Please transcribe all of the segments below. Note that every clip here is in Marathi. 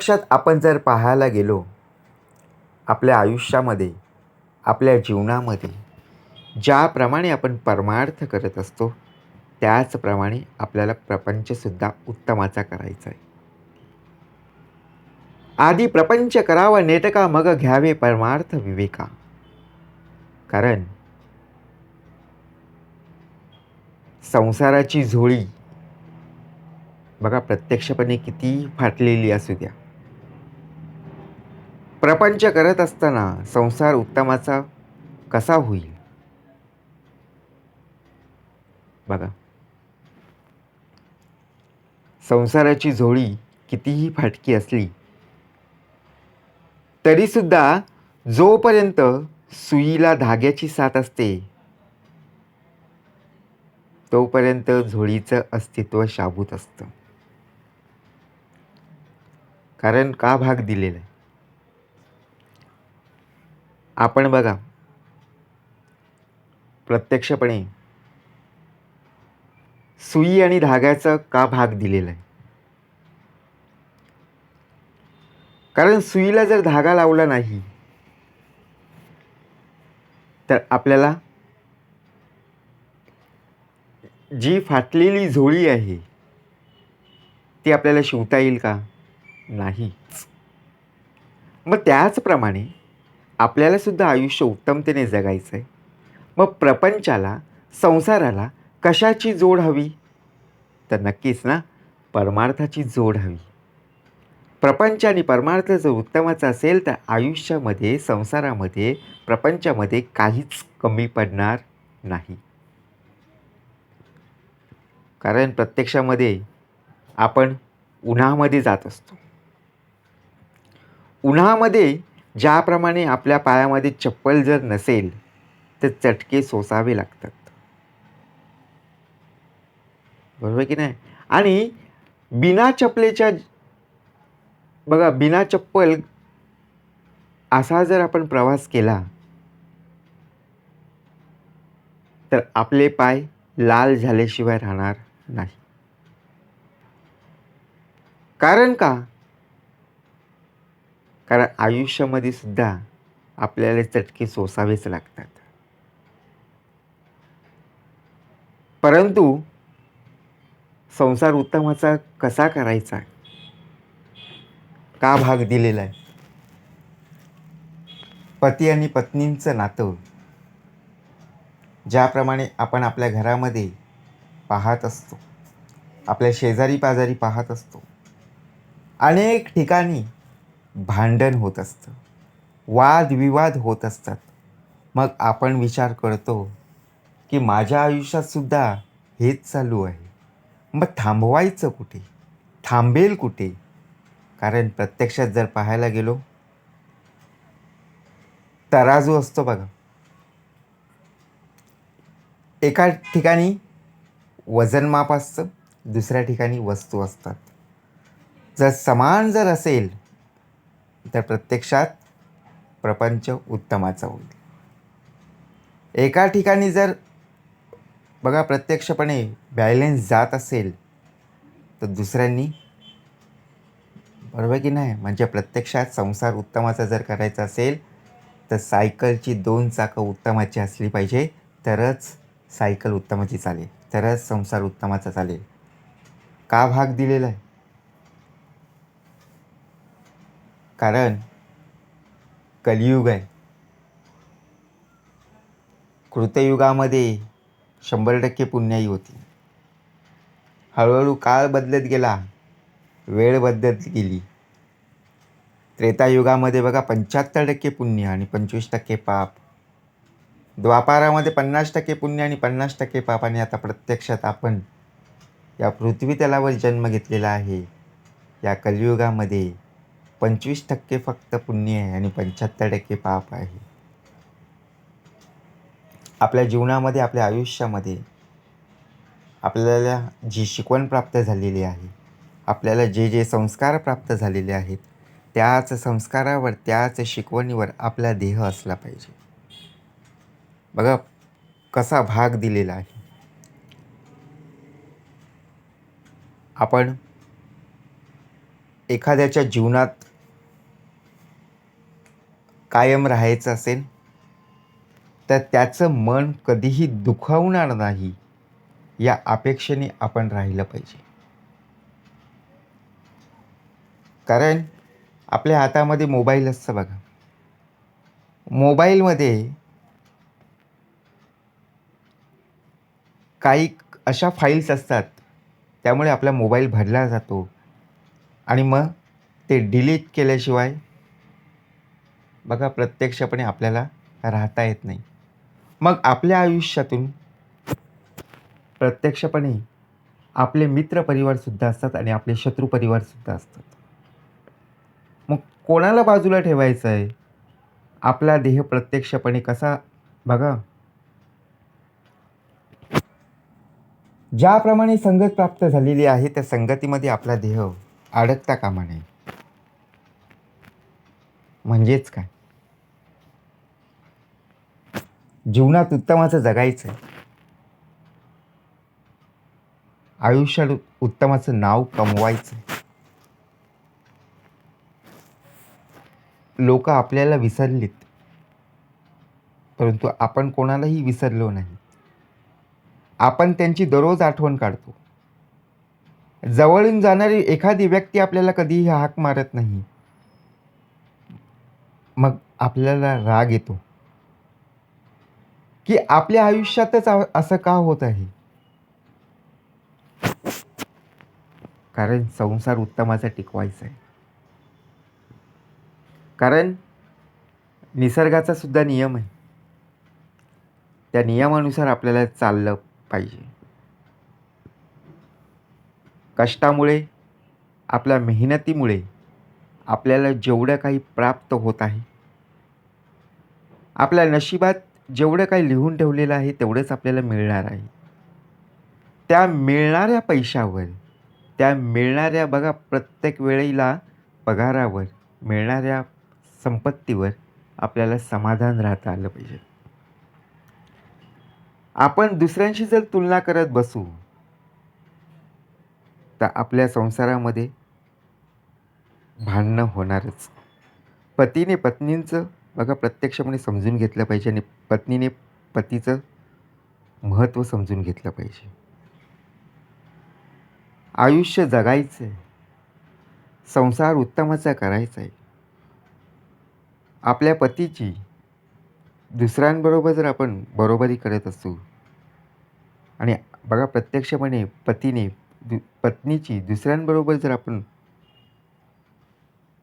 लक्षात आपण जर पाहायला गेलो आपल्या आयुष्यामध्ये आपल्या जीवनामध्ये ज्याप्रमाणे आपण परमार्थ करत असतो त्याचप्रमाणे आपल्याला प्रपंचसुद्धा उत्तमाचा करायचा आहे. आधी प्रपंच करावा नेटका मग घ्यावे परमार्थ विवेका? कारण संसाराची झोळी बघा प्रत्यक्षपणे किती फाटलेली असू द्या. प्रपंच करत असताना संसार उत्तमाचा कसा होईल? बघा. संसाराची झोळी कितीही फाटकी असली तरीसुद्धा जोपर्यंत सुईला धाग्याची साथ असते तोपर्यंत झोळीचं अस्तित्व शाबूत असतं. कारण का भाग दिलेला आहे? आपण बघा. प्रत्यक्षपणे सुई आणि धाग्याचं का भाग दिलेला आहे? कारण सुईला जर धागा लावला नाही तर आपल्याला जी फाटलेली झोळी आहे ती आपल्याला शिवता येईल का? नाही. मग त्याचप्रमाणे आपल्यालासुद्धा आयुष्य उत्तमतेने जगायचं आहे मग प्रपंचाला संसाराला कशाची जोड हवी? तर नक्कीच ना परमार्थाची जोड हवी. प्रपंच आणि परमार्थ जर उत्तमाचा असेल तर आयुष्यामध्ये संसारामध्ये प्रपंचामध्ये काहीच कमी पडणार नाही. कारण प्रत्यक्षामध्ये आपण उन्हामध्ये जात असतो. उन्हामध्ये ज्याप्रमाणे आपल्या पायामध्ये चप्पल जर नसेल तर चटके सोसावे लागतात. बरोबर की नाही? आणि बिना चपलेच्या बघा बिना चप्पल असा जर आपण प्रवास केला तर आपले पाय लाल झाल्याशिवाय राहणार नाही. कारण का? कारण आयुष्यामध्ये सुद्धा आपल्याला चटके सोसावेच लागतात. परंतु संसार उत्तमाचा कसा करायचा? का भाग दिलेला आहे? पती आणि पत्नींचं नातं ज्याप्रमाणे आपण आपल्या घरामध्ये पाहत असतो आपल्या शेजारी पाजारी पाहत असतो अनेक ठिकाणी भांडण होत असतं. वादविवाद होत असतात. मग आपण विचार करतो की माझ्या आयुष्यातसुद्धा हेच चालू आहे. मग थांबवायचं कुठे? थांबेल कुठे? कारण प्रत्यक्षात जर पाहायला गेलो तराजू असतो बघा. एका ठिकाणी वजनमाप असतं दुसऱ्या ठिकाणी वस्तू असतात. जर समान जर असेल तर प्रत्यक्षात प्रपंच उत्तमाचा होईल. एका ठिकाणी जर बघा प्रत्यक्षपणे बॅलेन्स जात असेल तर दुसऱ्यांनी बरोबर की नाही? म्हणजे प्रत्यक्षात संसार उत्तमाचा जर करायचा असेल तर सायकलची दोन चाकं उत्तमाची असली पाहिजे तरच सायकल उत्तमाची चालेल तरच संसार उत्तमाचा चालेल. का भाग दिलेला आहे? कारण कलियुग आहे कृतयुगामध्ये शंभर टक्के पुण्याई होती. हळूहळू काळ बदलत गेला वेळ बदलत गेली. त्रेतायुगामध्ये बघा पंच्याहत्तर टक्के पुण्य आणि पंचवीस टक्के पाप. द्वापारामध्ये पन्नास टक्के पुण्य आणि पन्नास टक्के पाप आणि आता प्रत्यक्षात आपण या पृथ्वी तलावर जन्म घेतलेला आहे. या कलियुगामध्ये पंचवीस टक्के फक्त पुण्य आहे आणि पंच्याहत्तर टक्के पाप आहे. आपल्या जीवनामध्ये आपल्या आयुष्यामध्ये आपल्याला जी शिकवण प्राप्त झालेली आहे आपल्याला जे जे संस्कार प्राप्त झालेले आहेत त्याच संस्कारावर त्याच शिकवणीवर आपला देह असला पाहिजे. बघा कसा भाग दिलेला आहे. आपण एखाद्याच्या जीवनात कायम राहायचं असेल तर त्याचं मन कधीही दुखावणार नाही या अपेक्षेने आपण राहिलं पाहिजे. कारण आपल्या हातामध्ये मोबाईल असतं बघा. मोबाईलमध्ये काही अशा फाईल्स असतात त्यामुळे आपला मोबाईल भरला जातो आणि मग ते डिलीट केल्याशिवाय बघा प्रत्यक्षपणे आपल्याला राहता येत नाही. मग आपल्या आयुष्यातून प्रत्यक्षपणे आपले मित्र परिवारसुद्धा असतात आणि आपले शत्रू परिवारसुद्धा असतात. मग कोणाला बाजूला ठेवायचं आहे? आपला देह प्रत्यक्षपणे कसा बघा. ज्याप्रमाणे संगत प्राप्त झालेली आहे त्या संगतीमध्ये आपला देह अडकता कामा नये. म्हणजेच काय? जीवनात उत्तमाचं जगायचं आहे आयुष्यात उत्तमाचं नाव कमवायचं लोक आपल्याला विसरलीत. परंतु आपण कोणालाही विसरलो नाही. आपण त्यांची दररोज आठवण काढतो. जवळून जाणारी एखादी व्यक्ती आपल्याला कधीही हाक मारत नाही. मग आपल्याला राग येतो. की आपल्या आयुष्यातच असं का होत आहे? कारण संसार उत्तमाचा टिकवायचा आहे. कारण निसर्गाचा सुद्धा नियम आहे. त्या नियमानुसार आपल्याला चाललं पाहिजे. कष्टामुळे आपल्या मेहनतीमुळे आपल्याला जेवढं काही प्राप्त होत आहे आपल्या नशिबात जेवढं काही लिहून ठेवलेलं आहे तेवढंच आपल्याला मिळणार आहे. त्या मिळणाऱ्या पैशावर त्या मिळणाऱ्या बघा प्रत्येक वेळेला पगारावर मिळणाऱ्या संपत्तीवर आपल्याला समाधान राहता आलं पाहिजे. आपण दुसऱ्यांशी जर तुलना करत बसू तर आपल्या संसारामध्ये भांडणं होणारच. पतीने पत्नींचं बघा प्रत्यक्षपणे समजून घेतलं पाहिजे आणि पत्नीने पतीचं महत्त्व समजून घेतलं पाहिजे. आयुष्य जगायचं आहे संसार उत्तमाचा करायचा आहे आपल्या पतीची दुसऱ्यांबरोबर जर आपण बरोबरी करत असू आणि बघा प्रत्यक्षपणे पतीने दु पत्नीची दुसऱ्यांबरोबर जर आपण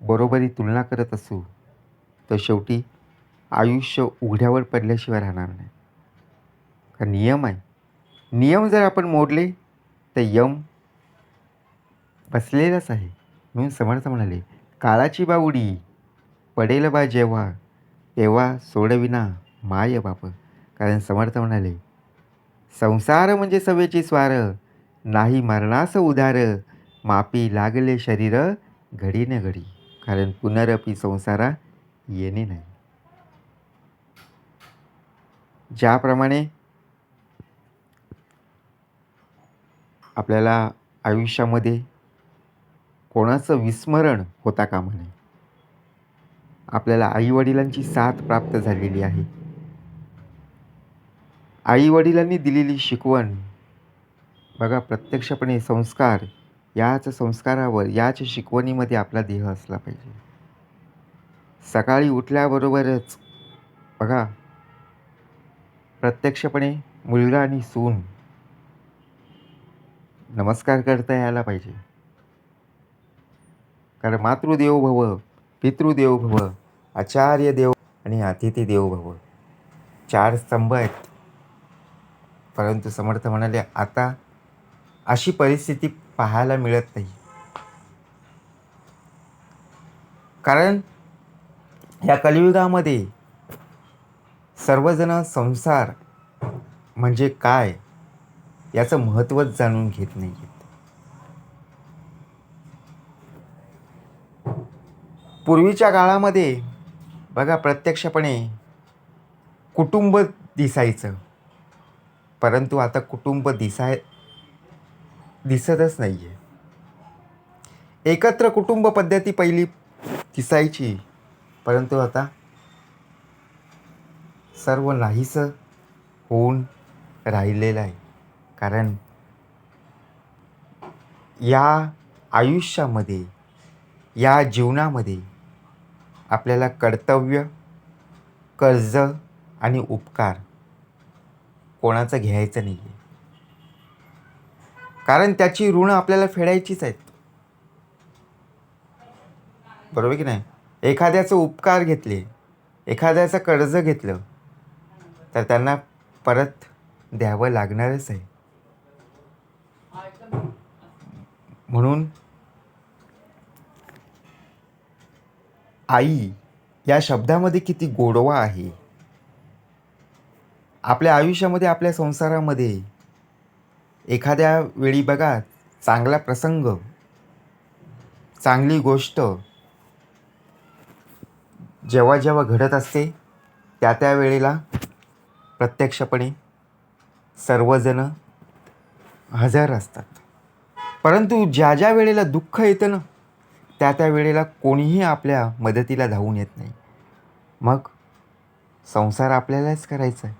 बरोबरी तुलना करत असू तर शेवटी आयुष्य उघड्यावर पडल्याशिवाय राहणार नाही. का नियम आहे. नियम जर आपण मोडले तर यम बसलेलाच आहे. म्हणून समर्थ म्हणाले काळाची बावडी पडेल बा जेव्हा तेव्हा सोडविना माय बाप. कारण समर्थ म्हणाले संसार म्हणजे सवेची स्वार नाही मरणास उदार मापी लागले शरीर घडीने घडी. कारण पुनरपी संसारा येणे नाही. ज्याप्रमाणे आपल्याला आयुष्यामध्ये कोणाचं विस्मरण होता कामा नये. आपल्याला आईवडिलांची साथ प्राप्त झालेली आहे. आईवडिलांनी दिलेली शिकवण बघा प्रत्यक्षपणे संस्कार याच संस्कारावर याच शिकवणीमध्ये आपला देह असला पाहिजे. सकाळी उठल्याबरोबरच बघा प्रत्यक्षपणे मुलगा आणि सून नमस्कार करता यायला पाहिजे. कारण मातृदेव भव पितृदेव भव आचार्य देव आणि अतिथी देव भव. चार स्तंभ आहेत. परंतु समर्थ म्हणाले आता अशी परिस्थिती पाहायला मिळत नाही. कारण या कलियुगामध्ये सर्वजण संसार म्हणजे काय याचं महत्त्वच जाणून घेत नाही आहेत पूर्वीच्या काळामध्ये बघा प्रत्यक्षपणे कुटुंब दिसायचं. परंतु आता कुटुंब दिसाय दिसतच नाही आहे एकत्र कुटुंब पद्धती पहिली दिसायची. परंतु आता सर्व नाहीसं होऊन राहिलेलं आहे. कारण या आयुष्यामध्ये या जीवनामध्ये आपल्याला कर्तव्य कर्ज आणि उपकार कोणाचं घ्यायचं नाही आहे कारण त्याची ऋण आपल्याला फेडायचीच आहेत. बरोबर की नाही? एखाद्याचं उपकार घेतले एखाद्याचं कर्ज घेतलं तर त्यांना परत द्यावं लागणारच आहे. म्हणून आई या शब्दामध्ये किती गोडवा आहे. आपल्या आयुष्यामध्ये आपल्या संसारामध्ये एखाद्या वेळी बघा चांगला प्रसंग चांगली गोष्ट जेव्हा जेव्हा घडत असते त्या त्या वेळेला प्रत्यक्षपणे सर्वजण हजर असतात. परंतु ज्या ज्या वेळेला दुःख येतं ना त्या त्या वेळेला कोणीही आपल्या मदतीला धावून येत नाही. मग संसार आपल्यालाच करायचा आहे.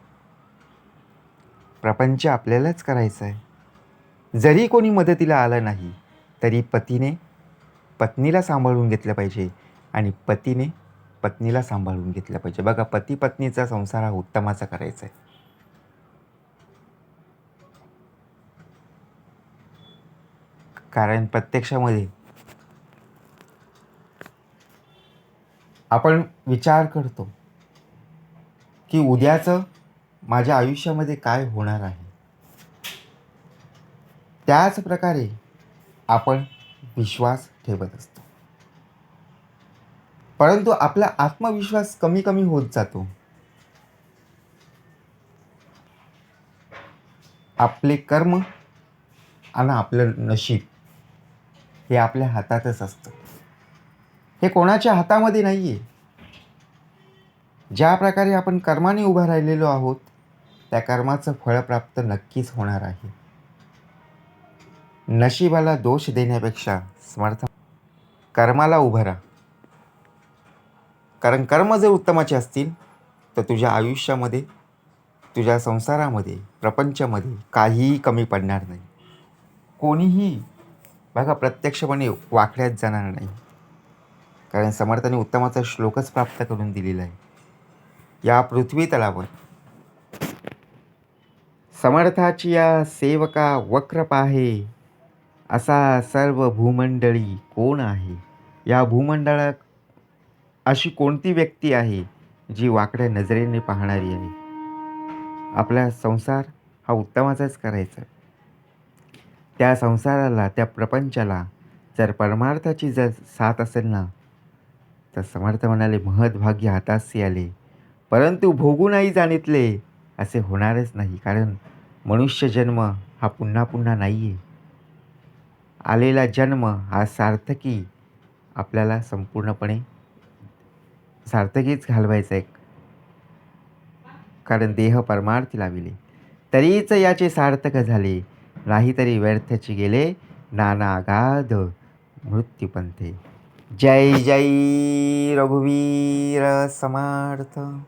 प्रपंच आपल्यालाच करायचा आहे. जरी कोणी मदतीला आलं नाही तरी पतीने पत्नीला सांभाळून घेतलं पाहिजे आणि पतीने पत्नीला सांभाळून घेतलं पाहिजे. बघा पती पत्नीचा संसार हा उत्तमाचा करायचा आहे. कारण प्रत्यक्षामध्ये आपण विचार करतो की उद्याचं माझ्या आयुष्यामध्ये काय होणार आहे? त्याच प्रकारे आपण विश्वास ठेवत असतो. परंतु आपला आत्मविश्वास कमी कमी होत जातो. आपले कर्म आणि आपलं नशीब हे आपल्या हातातच असतं. हे कोणाच्या हातामध्ये नाही आहे ज्या प्रकारे आपण कर्माने उभा राहिलेलो आहोत त्या कर्माचं फळ प्राप्त नक्कीच होणार आहे. नशिबाला दोष देण्यापेक्षा समर्थ कर्माला उभं राहा. कारण कर्म जर उत्तमाचे असतील तर तुझ्या आयुष्यामध्ये तुझ्या संसारामध्ये प्रपंचामध्ये काहीही कमी पडणार नाही. कोणीही बघा प्रत्यक्षपणे वाकड्यात जाणार नाही. कारण समर्थाने उत्तमाचा श्लोकच प्राप्त करून दिलेला आहे. या पृथ्वी तलावर समर्थाची या सेवका वक्र पाहे असा सर्व भूमंडळी कोण आहे? या भूमंडळात अशी कोणती व्यक्ती आहे जी वाकड्या नजरेने पाहणारी आहे? आपला संसार हा उत्तमाचाच करायचा. त्या संसाराला त्या प्रपंचाला जर परमार्थाची जर साथ असेल ना तर समर्थ म्हणाले महद्भाग्य हातासी आले. परंतु भोगू नाही जाणितले असे होणारच नाही. कारण मनुष्य जन्म हा पुन्हा पुन्हा नाही आहे आलेला जन्म हा सार्थकी आपल्याला संपूर्णपणे सार्थकीच घालवायचा आहे कारण देह परमार्थी लाविले. तरीच याचे सार्थक झाले. नाहीतरी व्यर्थची गेले. नाना अगाध मृत्यूपंथे. जय जय रघुवीर समर्थ.